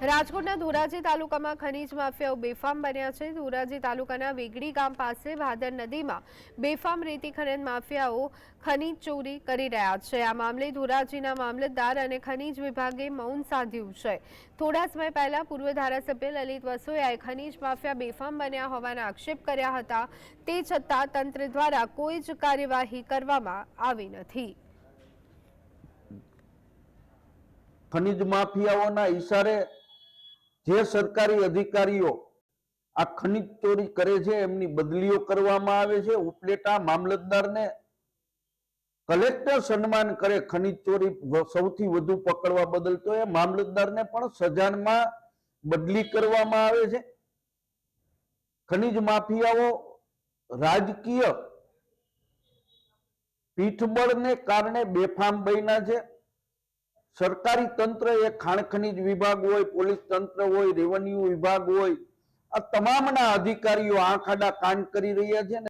રાજકોટના ધોરાજી તાલુકામાં ખનીજ માફિયાઓ બેફામ બન્યા છે. ધોરાજી તાલુકાના વેગડી ગામ પાસે ભાદર નદીમાં બેફામ રેતી ખનન માફિયાઓ ખનીજ ચોરી કરી રહ્યા છે. આ મામલે ધોરાજીના મામલતદાર અને ખનીજ વિભાગે મૌન સાધ્યું છે. થોડા સમય પહેલા પૂર્વ ધારાસભ્ય લલિત વસોયાએ ખનીજ માફિયા બેફામ બન્યા હોવાના આક્ષેપ કર્યા હતા. તે છતાં તંત્ર દ્વારા કોઈ જ કાર્યવાહી કરવામાં આવી નથી. ખનીજ માફિયાઓના ઈશારે જે સરકારી અધિકારીઓ આ ખનિજ ચોરી કરે છે, એમની બદલીઓ કરવામાં આવે છે. ઉપલેટા મામલતદારને કલેક્ટર સન્માન કરે ખનિજ ચોરી સૌથી વધુ પકડવા બદલ, તો એ મામલતદારને પણ સજાનમાં બદલી કરવામાં આવે છે. ખનિજ માફિયાઓ રાજકીય પીઠબળને કારણે બેફામ બન્યા છે. સરકારી તંત્ર એ ખાણ ખનીજ વિભાગ હોય, પોલીસ તંત્ર હોય, રેવન્યુ વિભાગ હોય, આ તમામના અધિકારીઓ આંખ આડા કાન કરી રહ્યા છે ને